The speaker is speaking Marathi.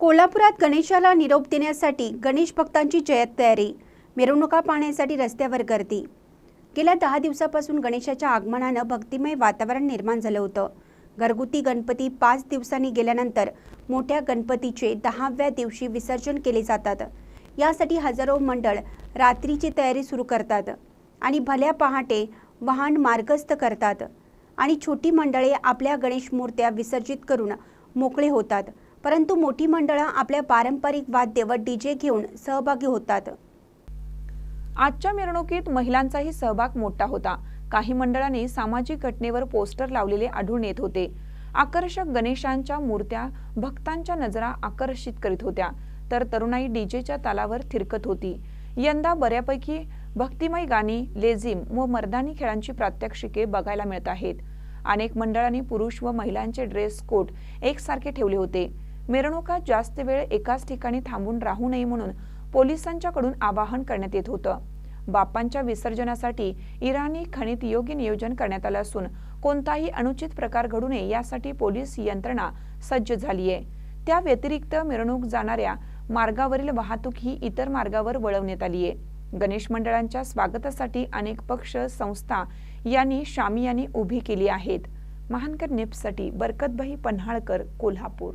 कोल्हापुरात गणेशाला निरोप देण्यासाठी गणेश भक्तांची जयत तयारी. मिरवणुका पाहण्यासाठी रस्त्यावर गर्दी. गेल्या दहा दिवसापासून गणेशाच्या आगमनानं भक्तिमय वातावरण निर्माण झालं होतं. घरगुती गणपती पाच दिवसांनी गेल्यानंतर मोठ्या गणपतीचे दहाव्या दिवशी विसर्जन केले जातात. यासाठी हजारो मंडळ रात्रीची तयारी सुरू करतात आणि भल्या पहाटे वाहन मार्गस्थ करतात आणि छोटी मंडळे आपल्या गणेश मूर्त्या विसर्जित करून मोकळे होतात. परंतु मोठी मंडळं आपल्या पारंपरिक वाद्य व डीजे घेऊन सहभागी होतात. आजच्या मिरवणुकीत महिलांचाही सहभाग मोठा होता. काही मंडळांनी सामाजिक घटनेवर पोस्टर लावलेले आढळून येत होते. आकर्षक गणेशांच्या मूर्त्या भक्तांच्या नजरा आकर्षित करीत होत्या. तर तरुणाई डीजेच्या तालावर थिरकत होती. यंदा बऱ्यापैकी भक्तिमय गाणी लेझिम व मर्दानी खेळांची प्रात्यक्षिके बघायला मिळत आहेत. अनेक मंडळांनी पुरुष व महिलांचे ड्रेस कोड एकसारखे ठेवले होते. मिरवणुका जास्त वेळ एकाच ठिकाणी थांबून राहू नये म्हणून पोलिसांच्याकडून आवाहन करण्यात येत होतं. बाप्पांच्या विसर्जनासाठी इराणी खणीत योग्य नियोजन करण्यात आलं असून कोणताही अनुचित प्रकार घडू नये यासाठी पोलीस यंत्रणा सज्ज झाली आहे त्या व्यतिरिक्त मिरवणूक जाणाऱ्या मार्गावरील वाहतूक ही इतर मार्गावर वळवण्यात आली आहे गणेश मंडळांच्या स्वागतासाठी अनेक पक्ष संस्था यांनी शामियानी उभी केली आहेत. महानकर नेपसाठी बरकतभाई पन्हाळकर कोल्हापूर.